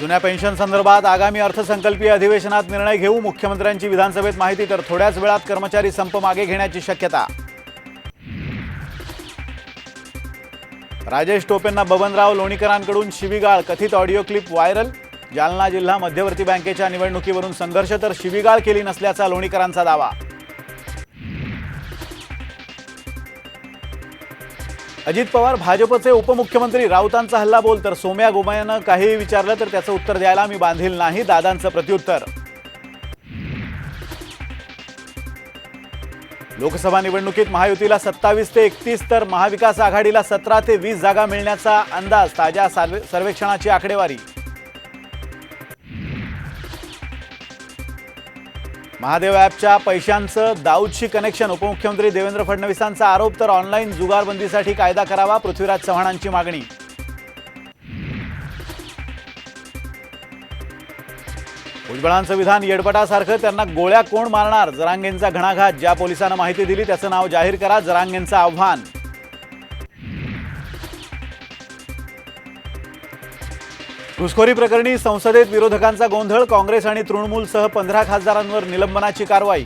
जुन्या पेन्शन संदर्भात आगामी अर्थसंकल्पीय अधिवेशनात निर्णय घेऊ मुख्यमंत्र्यांची विधानसभेत माहिती तर थोड्याच वेळात कर्मचारी संप मागे घेण्याची शक्यता. राजेश टोपेंना बबनराव लोणीकरांकडून शिवीगाळ कथित ऑडिओ क्लिप व्हायरल. जालना जिल्हा मध्यवर्ती बँकेच्या निवडणुकीवरून संघर्ष तर शिवीगाळ केली नसल्याचा लोणीकरांचा दावा. अजित पवार भाजपचे उपमुख्यमंत्री. राऊतांचा हल्ला बोल तर सोम्या गोमायानं काहीही विचारलं तर त्याचं उत्तर द्यायला मी बांधील नाही दादांचं प्रत्युत्तर. लोकसभा निवडणुकीत महायुतीला सत्तावीस ते एकतीस तर महाविकास आघाडीला सतरा ते वीस जागा मिळण्याचा अंदाज ताज्या सर्वे सर्वेक्षणाची आकडेवारी. महादेव ॲपच्या पैशांचं दाऊदशी कनेक्शन उपमुख्यमंत्री देवेंद्र फडणवीसांचा आरोप तर ऑनलाईन जुगारबंदीसाठी कायदा करावा पृथ्वीराज चव्हाणांची मागणी. भुजबळांचं विधान येडपटासारखं त्यांना गोळ्या कोण मारणार? जरांगेंचा घणाघात ज्या पोलिसांना माहिती दिली त्याचं नाव जाहीर करा जरांगेंचं आव्हान. घुसखोरी प्रकरणी संसदेत विरोधकांचा गोंधळ काँग्रेस आणि तृणमूलसह पंधरा खासदारांवर निलंबनाची कारवाई